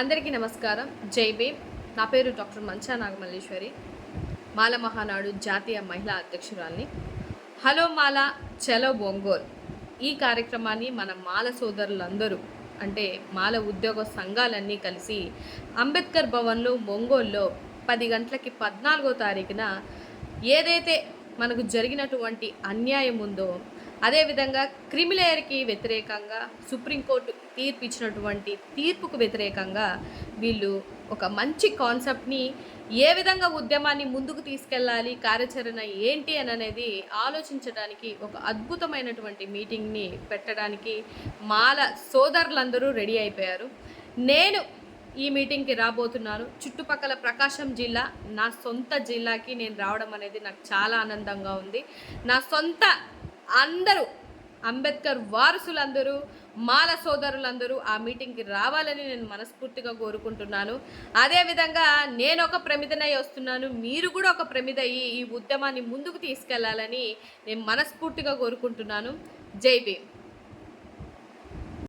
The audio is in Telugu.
అందరికీ నమస్కారం. జై భీమ్. నా పేరు డాక్టర్ మంచా నాగమల్లేశ్వరి. మాల మహానాడు జాతీయ మహిళా అధ్యక్షురాల్ని. హలో మాల చలో బొంగోల్. ఈ కార్యక్రమాన్ని మన మాల సోదరులందరూ అంటే మాల ఉద్యోగ సంఘాలన్నీ కలిసి అంబేద్కర్ భవన్లో మొంగోల్లో పది గంటలకి పద్నాలుగో తారీఖున ఏదైతే మనకు జరిగినటువంటి అన్యాయం ఉందో అదేవిధంగా క్రిమిలేయర్కి వ్యతిరేకంగా సుప్రీంకోర్టు తీర్పు ఇచ్చినటువంటి తీర్పుకు వ్యతిరేకంగా వీళ్ళు ఒక మంచి కాన్సెప్ట్ని ఏ విధంగా ఉద్యమాన్ని ముందుకు తీసుకెళ్ళాలి కార్యాచరణ ఏంటి అని అనేది ఆలోచించడానికి ఒక అద్భుతమైనటువంటి మీటింగ్ని పెట్టడానికి మాల సోదరులందరూ రెడీ అయిపోయారు. నేను ఈ మీటింగ్కి రాబోతున్నాను చుట్టుపక్కల ప్రకాశం జిల్లా నా సొంత జిల్లాకి నేను రావడం అనేది నాకు చాలా ఆనందంగా ఉంది. నా సొంత అందరూ అంబేద్కర్ వారసులందరూ మాల సోదరులందరూ ఆ మీటింగ్కి రావాలని నేను మనస్ఫూర్తిగా కోరుకుంటున్నాను. అదేవిధంగా నేను ఒక ప్రమిదనై వస్తున్నాను. మీరు కూడా ఒక ప్రమిదయ్యి ఈ ఉద్యమాన్ని ముందుకు తీసుకెళ్ళాలని నేను మనస్ఫూర్తిగా కోరుకుంటున్నాను. జై భీమ్.